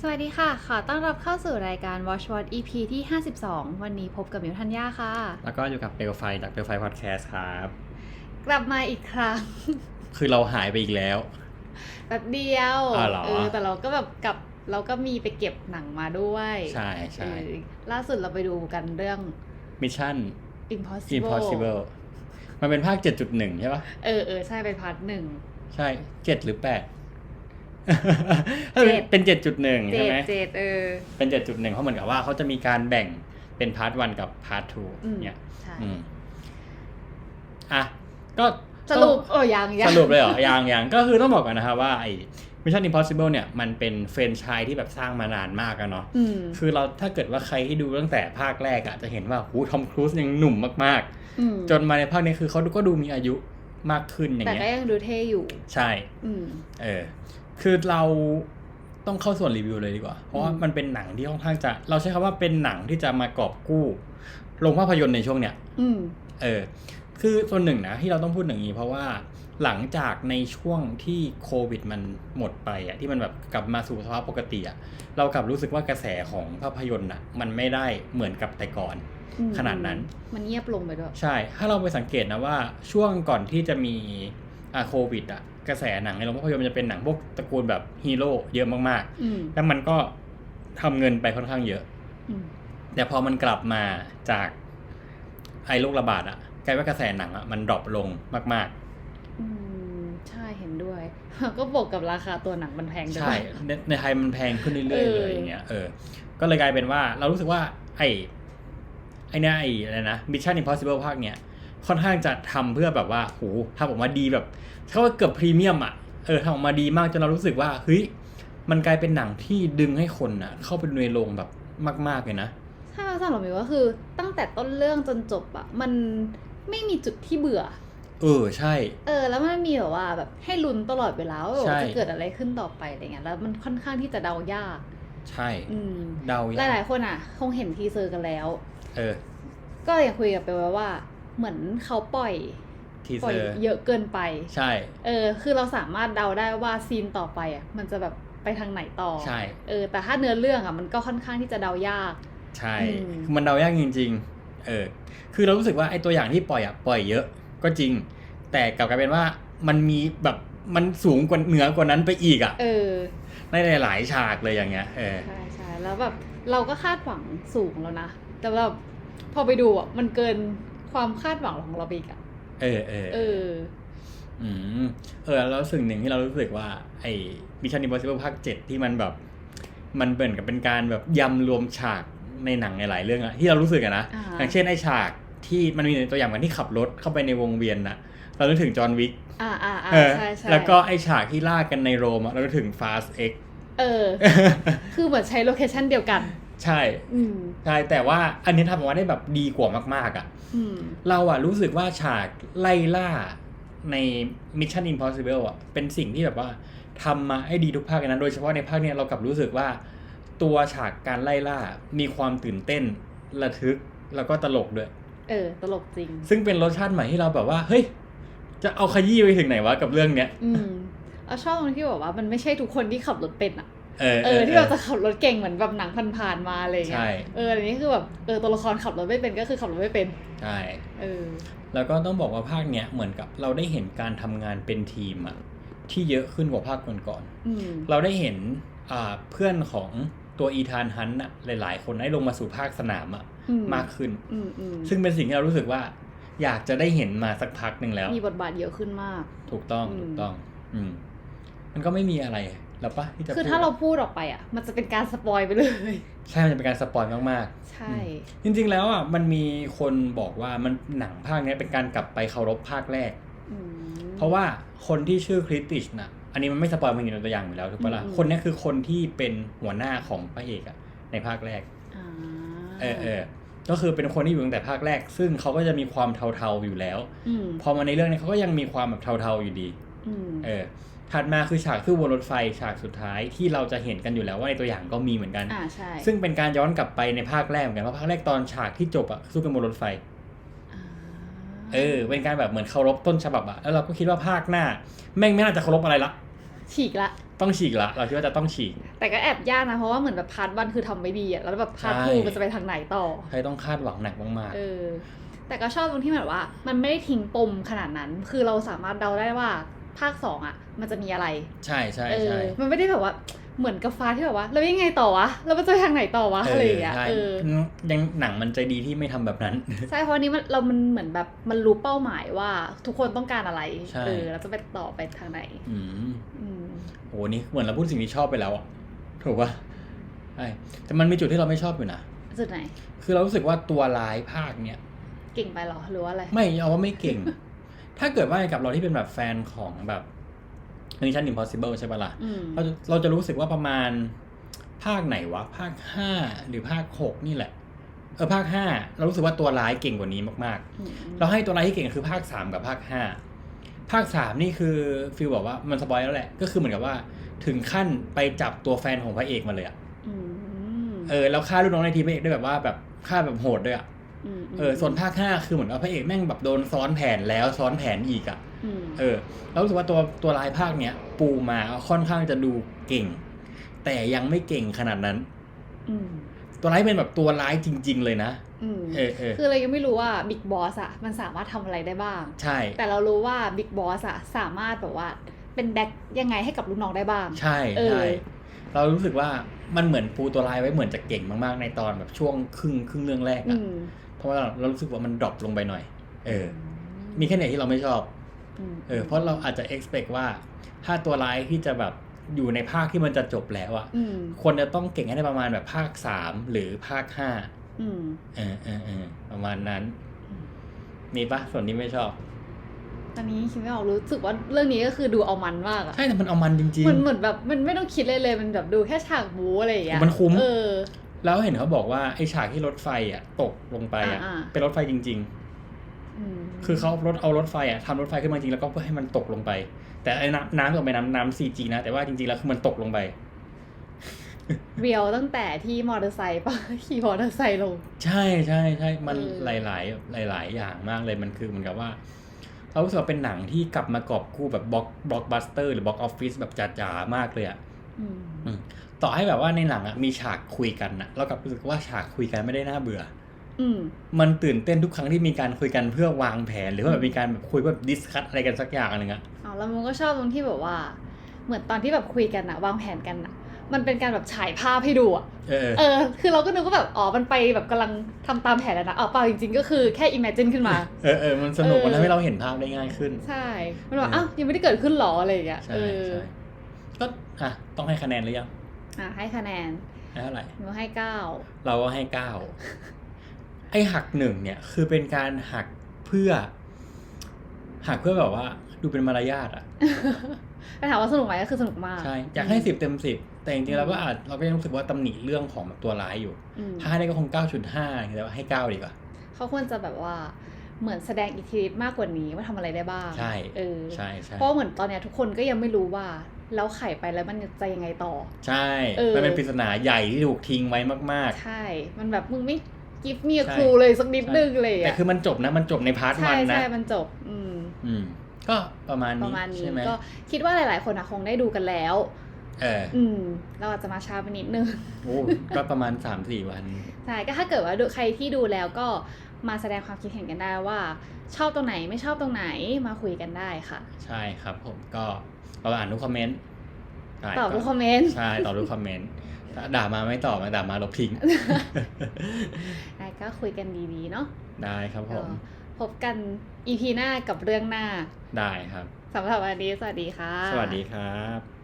สวัสดีค่ะ ขอต้อนรับเข้าสู่รายการ Watch What EP ที่ 52 วันนี้พบกับมิวทัญญาค่ะ แล้วก็อยู่กับเปลวไฟจากเปลวไฟพอดแคสต์ครับ กลับมาอีกครั้ง คือเราหายไปอีกแล้ว แบบเดียวอ๋อเหรอ เออแต่เราก็แบบกลับเราก็มีไปเก็บหนังมาด้วยใช่ใช่เออล่าสุดเราไปดูกันเรื่อง มิชชั่น Impossible impossible มันเป็นภาค 7.1 ใช่ปะเออเออใช่เป็นพาร์ทหนึ่งใช่ 7 หรือ 8 เจ็ดเป็น7.1เจ็ใช่ดไหมเจ็ดเออเป็น7.1เพราะเหมือนกับว่าเขาจะมีการแบ่งเป็นพาร์ท1กับพาร์ทอืม2เนี่ยใช่อืมอะก็สรุปเออยังยังสรุปเลยเหรอยังยังก็คือต้องบอกกันนะครับว่าไอ้ Mission Impossible เนี่ยมันเป็นเฟรนไชส์ที่แบบสร้างมานานมากอะเนาะอืมคือเราถ้าเกิดว่าใครที่ดูตั้งแต่ภาคแรกอะจะเห็นว่าหูทอมครูซยังหนุ่มมากอืมๆจนมาในภาคนี้คือเขาก็ดูมีอายุมากขึ้นอย่างแต่เงี้ก็ยยังดูเท่อยู่ ใช่อืมเออ คือเราต้องเข้าส่วนรีวิวเลยดีกว่า เพราะว่าอืมมันเป็นหนังที่ค่อนข้างจะ เราใช้คำว่าเป็นหนังที่จะมากอบกู้ลงภาพยนตร์ในช่วงเนี้ยอืมเออ คือส่วนหนึ่งนะที่เราต้องพูดอย่างนี้เพราะว่าหลังจากในช่วงที่โควิดมันหมดไปอะที่มันแบบกลับมาสู่สภาพปกติอะเรากลับรู้สึกว่ากระแสของภาพยนตร์อะมันไม่ได้เหมือนกับแต่ก่อนอืมขนาดนั้น มันเงียบลงไปด้วย ใช่ ถ้าเราไปสังเกตนะว่าช่วงก่อนที่จะมี อ่าโควิดอะกระแสหนังในโรงภาพยนตร์มันจะเป็นหนังพวกตระกูลแบบฮีโร่เยอะมากอืมๆแล้วมันก็ทำเงินไปค่อนข้างเยอะอืมแต่พอมันกลับมาจากไอ้โรคระบาดอะกลายว่ากระแสหนังอะมันดรอปลงมากอืมใช่เห็นด้วย ก็บวกกับราคาตัวหนังมันแพงๆด้วยใช่ในในไทยมันแพงขึ้นเรื่อยๆเออเลยอย่างเงี้ยเออ ก็เลยกลายเป็นว่าเรารู้สึกว่า ไอ้ไอ้เนี่ยไอ้อะไรนะ Mission Impossible ภาคเนี้ย ค่อนข้างจะทำเพื่อแบบว่าโหทำออกมาดีแบบเขาว่าเกือบพรีเมียมอะเออทำออกมาดีมากจนเรารู้สึกว่าเฮ้ยมันกลายเป็นหนังที่ดึงให้คนอะ เข้าไปดูในโรงแบบมาก ๆเลยนะถ้าสำหรับมิวก็คือตั้งแต่ต้นเรื่องจนจบอะมันไม่มีจุดที่เบื่อ เออใช่ เออ แล้วมันมีแบบว่าแบบให้ลุ้นตลอดเวลาว่าแบบใช่จะเกิดอะไรขึ้นต่อไปอะไรเงี้ยแล้วมันค่อนข้างที่จะเดายาก ใช่อืมเดาหยากลายๆคนอะคงเห็นทีเซอร์กันแล้ว เออ ก็ยังคุยกับไปว่าว่า เหมือนเขาปล่อยทีปล่เซอยอร์เยอะเกินไป ใช่ เออ คือเราสามารถเดาได้ว่าซีนต่อไปอะมันจะแบบไปทางไหนต่อ ใช่ เออ แต่ถ้าเนื้อเรื่องอะมันก็ค่อนข้างที่จะเดายาก ใช่อืมคือมันเดายากจริง ๆ เออ คือเรารู้สึกว่าไอ้ตัวอย่างที่ปล่อยอะ ปล่อยเยอะ ก็จริง แต่กลับกลายเป็นว่ามันมีแบบมันสูงกว่าเหนือกว่านั้นไปอีกอะ เออ ในหลายๆฉากเลยอย่างเงี้ย เออ ใช่ใช่แล้วแบบเราก็คาดหวังสูงแล้วนะ แต่แบบพอไปดูอะ มันเกิน ความคาดหวังของเราไปอีกอะเออเออเอออืมเออแล้วสิ่งหนึ่งที่เรารู้สึกว่า ไอ้ Mission Impossible ภาคเจ็ดที่มันแบบ มันเป็นกับเป็นการแบบยำรวมฉากในหนังในหลายเรื่องอะที่เรารู้สึกอะนะอ่าอย่างเช่นไอ้ฉากที่มันมีตัวอย่างมันที่ขับรถเข้าไปในวงเวียนน่ะเรานึกถึงจอห์นวิกอ่าอ่าอ่าเออใช่ใช่แล้วก็ไอฉากที่ล่ากันในโรมอะเรานึกถึง Fast X เออ คือเหมือนใช้โลเคชันเดียวกัน ใช่อืมใช่แต่ว่าอันนี้ทำออกมาได้แบบดีกว่ามากๆอะอืมเราอะรู้สึกว่าฉากไล่ล่าใน Mission Impossible อะเป็นสิ่งที่แบบว่าทำมาให้ดีทุกภาคเลยนะโดยเฉพาะในภาคเนี้ยเรากลับรู้สึกว่า ตัวฉากการไล่ล่ามีความตื่นเต้นระทึกแล้วก็ตลกด้วย เออ ตลกจริง ซึ่งเป็นรสชาติใหม่ที่เราแบบว่า เฮ้ย จะเอาขยี้ไปถึงไหนวะกับเรื่องเนี้ย อืมเอาชอบตรงที่แบบว่ามันไม่ใช่ทุกคนที่ขับรถเป็นอะ เออเออที่เราจะขับรถเก่งเหมือนแบบหนังผ่านๆมาอะไรอย่างเงี้ใช่ยเอออันนี้คือแบบเออตัวละครขับรถไม่เป็นก็คือขับรถไม่เป็นใช่เออแล้วก็ต้องบอกว่าภาคเนี้ยเหมือนกับเราได้เห็นการทำงานเป็นทีมอะที่เยอะขึ้นกว่าภาคก่อนอืมๆเราได้เห็นอ่าเพื่อนของตัวอีธานฮันต์อะหลาย ๆ คนได้ลงมาสู่ภาคสนามอะอืมมากขึ้นอืมอืมซึ่งเป็นสิ่งที่เรารู้สึกว่า อยากจะได้เห็นมาสักพักหนึ่งแล้ว มีบทบาทเยอะขึ้นมาก ถูกต้องอืมถูกต้อง อืมมันก็ไม่มีอะไร แล้วปะที่จะคือพูดถ้าเราพูดออกไปอะ มันจะเป็นการสปอยไปเลย ใช่มันจะเป็นการสปอยมากใช่ๆจริงๆแล้วอะมันมีคนบอกว่ามันหนังภาคเนี้ยเป็นการกลับไปเคารพภาคแรกอืมเพราะว่าคนที่ชื่อคริสติชนะอันนี้มันไม่สปอยล์มันอยู่ในตัวอย่างอยู่แล้วถูกปะล่ะอืมคนเนี้ยคือคนที่เป็นหัวหน้าของพระเอกอะในภาคแรกอ่าเออเออก็คือเป็นคนที่อยู่ตั้งแต่ภาคแรก ซึ่งเขาก็จะมีความเทาๆอยู่แล้วอืมพอมาในเรื่องนี้เขาก็ยังมีความแบบเทาๆอยู่ดีอืมเออ ถัดมาคือฉากขึ้นบนรถไฟฉากสุดท้ายที่เราจะเห็นกันอยู่แล้วว่าในตัวอย่างก็มีเหมือนกัน อ่าใช่ ซึ่งเป็นการย้อนกลับไปในภาคแรกเหมือนกันเพราะภาคแรกตอนฉากที่จบอะสู้กันบนรถไฟอ่าเออ เป็นการแบบเหมือนเคารพต้นฉบับอะแล้วเราก็คิดว่าภาคหน้า แม่งไม่น่าจะเคารพอะไรละ ฉีกละ ต้องฉีกละ เราคิดว่าจะต้องฉีก แต่ก็แอบยากนะเพราะว่าเหมือนแบบพาร์ทวันคือทำไม่ดีอะแล้วแบบพาร์ทใช่ ทูมันจะไปทางไหนต่อ ใครต้องคาดหวังหนักมากเออ แต่ก็ชอบตรงที่แบบว่า มันไม่ได้ทิ้งปมขนาดนั้น คือเราสามารถเดาได้ว่า ภาคสองอะ มันจะมีอะไรๆใช่ใช่เอใช่อมันไม่ได้แบบว่าเหมือนกับฟ้าที่แบบว่าแล้วยังไงต่อวะแล้วมันจะไปทางไหนต่อวะอะไรอย่างเงี้ยใช่เออยังหนังมันใจดีที่ไม่ทำแบบนั้น ใช่เพราะอันนี้มันเรามันเหมือนแบบมันรู้เป้าหมายว่าทุกคนต้องการอะไรใช่เออแล้วจะไปต่อไปทางไหน อืมอืมโหนี่เหมือนเราพูดสิ่งที่ชอบไปแล้วอะถูกปะใช่แต่มันมีจุดที่เราไม่ชอบอยู่นะจุดไหน คือเรารู้สึกว่าตัวร้ายภาคเนี่ย เก่งไปเหรอหรือว่าอะไร ไม่เอาว่าไม่เก่ง ถ้าเกิดว่ากับเราที่เป็นแบบแฟนของแบบ Mission Impossible ใช่ปะล่ะอืมเราจะเราจะรู้สึกว่าประมาณภาคไหนวะ ภาคห้าหรือภาคหกนี่แหละ เออภาคห้าเรารู้สึกว่าตัวร้ายเก่งกว่านี้มากอืมๆเราให้ตัวร้ายที่เก่งคือภาคสามกับภาคห้าภาคสามนี่คือฟิลบอกว่ามันสปอยแล้วแหละ ก็คือเหมือนกับว่าถึงขั้นไปจับตัวแฟนของพระเอกมาเลยอะอืมเออแล้วฆ่าลูกน้องในทีมพระเอกด้วยแบบว่าแบบฆ่าแบบโหดด้วยอะม เออส่วนภาคห้าคือเหมือนว่าพระเอกแม่งแบบโดนซ้อนแผนแล้วซ้อนแผนอีกอะมเออเรารู้สึกว่าตัวตัวลายภาคเนี้ยปูมาค่อนข้างจะดูเก่ง แต่ยังไม่เก่งขนาดนั้นอืมตัวร้ายเป็นแบบตัวร้ายจริง ๆ เลยนะอืมเออเออคือเรายังไม่รู้ว่าบิ๊กบอสอะมันสามารถทำอะไรได้บ้าง ใช่ แต่เรารู้ว่าบิ๊กบอสอะสามารถแบบว่าเป็นแบ็คยังไงให้กับลูกน้องได้บ้าง ใช่เออใช่เรารู้สึกว่ามันเหมือนปูตัวร้ายไว้เหมือนจะเก่งมากๆ ในตอนแบบช่วงครึ่งครึ่งเรื่องแรกอือะมเพ ราะว่าเรารู้สึกว่ามันดรอปลงไปหน่อย เออ มีแค่ไหนที่เราไม่ชอบมเออ เพราะเราอาจจะ expect ว่า ถ้าตัวร้ายที่จะแบบอยู่ในภาคที่มันจะจบแล้วอะอืมควรจะต้องเก่งให้ได้ประมาณแบบภาคสามหรือภาคห้าอืมเออเออเออประมาณนั้น มีปะส่วนนี้ไม่ชอบตอนนี้คิดไม่ออกรู้สึกว่าเรื่องนี้ก็คือดูเอามันมากอะใช่แต่มันเอามันจริงมันเหมือนแบบมันไม่ต้องคิดเลยเลยมันแบบดูแค่ฉากบู๊อะไรอย่างเงี้ยมันคุ้มเออๆ แล้วเห็นเขาบอกว่าไอ้ฉากที่รถไฟอะ ตกลงไปอะ อ่าๆ เป็นรถไฟจริงอืมๆคือเขาเอารถเอารถไฟอะทำรถไฟขึ้นมาจริงแล้วก็เพื่อให้มันตกลงไป แต่ไอ้น้ำน้ำตกไปน้ำน้ำซีจีนะแต่ว่าจริงๆแล้วคือมันตกลงไป เรียวตั้งแต่ที่มอเตอร์ไซค์ปะ ขี่มอเตอร์ไซค์ลง ใช่ใช่ใช่ มันเออ หลายๆหลาย ๆ อย่างมากเลยมันคือเหมือนกับว่า เรารู้สึกว่าเป็นหนังที่กลับมากอบกู้แบบบล็อกบล็อกบัสเตอร์หรือบล็อกออฟฟิศแบบจ๋าๆมากเลยอะอืม อืม ต่อให้แบบว่าในหนังอะมีฉากคุยกันอะเรากลับรู้สึกว่าฉากคุยกันไม่ได้น่าเบื่ออืมมันตื่นเต้นทุกครั้งที่มีการคุยกันเพื่อวางแผน หรือว่าแบบมีการแบบคุยแบบดิสคัตอะไรกันสักอย่างอะไรเงี้ยอ๋อแล้วมันก็ชอบตรงที่แบบว่า เหมือนตอนที่แบบคุยกันอะวางแผนกันอะมันเป็นการแบบฉายภาพให้ดูอะเออ เออ คือเราก็นึกว่าแบบ อ๋อ มันไปแบบกำลังทำตามแผนแล้วนะอ๋อเปล่าจริงๆ ก็คือแค่ imagine ขึ้นมา เออเออมันสนุกเออมันทำให้เราเห็นภาพได้ง่ายขึ้น ใช่ มันบอกเอออ้าว ยังไม่ได้เกิดขึ้นหรออะไรอย่างเงี้ย ใช่เออใช่ก็ อะ ต้องให้คะแนนหรือยัง อะให้คะแนนให้เท่าไหร่หนูให้เก้าเราก็ให้เก้าไอ้หักหนึ่งเนี่ยคือเป็นการหักเพื่อ หักเพื่อแบบว่า ดูเป็นมารยาทอะแต่ถามว่าสนุกไหมก็คือสนุกมากใช่อยากให้สิบเต็มสิบแต่จริงๆเราก็อาจเราก็ยังรู้สึกว่าตำหนิเรื่องของแบบตัวร้ายอยู่อืมถ้าให้ได้ก็คงเก้าจุดห้าแต่ว่าให้เก้าดีกว่าเขาควรจะแบบว่าเหมือนแสดงอิทธิฤทธิ์มากกว่านี้ว่าทำอะไรได้บ้าง ใช่ เออ ใช่ใช่เพราะเหมือนตอนเนี้ยทุกคนก็ยังไม่รู้ว่า แล้วไข่ไปแล้วมันจะยังไงต่อ ใช่เออมันเป็นปริศนาใหญ่ที่ถูกทิ้งไว้มากใช่ มันแบบมึงไม่กิฟต์มีใช่ครูเลยสักนิดใช่นึงเลยๆแต่อะคือมันจบนะ มันจบในพาร์ทใช่วันนะใช่มันจบ อืมอืมก็ประมาณปนี้ระมาณนี้ใช่ไหมก็คิดว่าหลาย ๆ คนอะคงได้ดูกันแล้ว เออ อืม เราอาจจะมาช้าไปนิดนึง โอ้ก็ประมาณสามสี่วัน ใช่ ก็ถ้าเกิดว่าดูใครที่ดูแล้วก็ มาแสดงความคิดเห็นกันได้ว่า ชอบตรงไหนไม่ชอบตรงไหนมาคุยกันได้ค่ะ ใช่ครับผมก็เราอ่านทุกคอมเมนต์ใช่ตอบทุกคอมเมนต์ใช่ตอบทุกคอมเมนต์ถ้าด่ามาไม่ตอบมาด่ามาลบทิ้งได้ก็คุยกันดีๆเนาะได้ครับผก็มพบกันอีพีหน้ากับเรื่องหน้า ได้ครับสำหรับวันนี้สวัสดีค่ะ สวัสดีครับ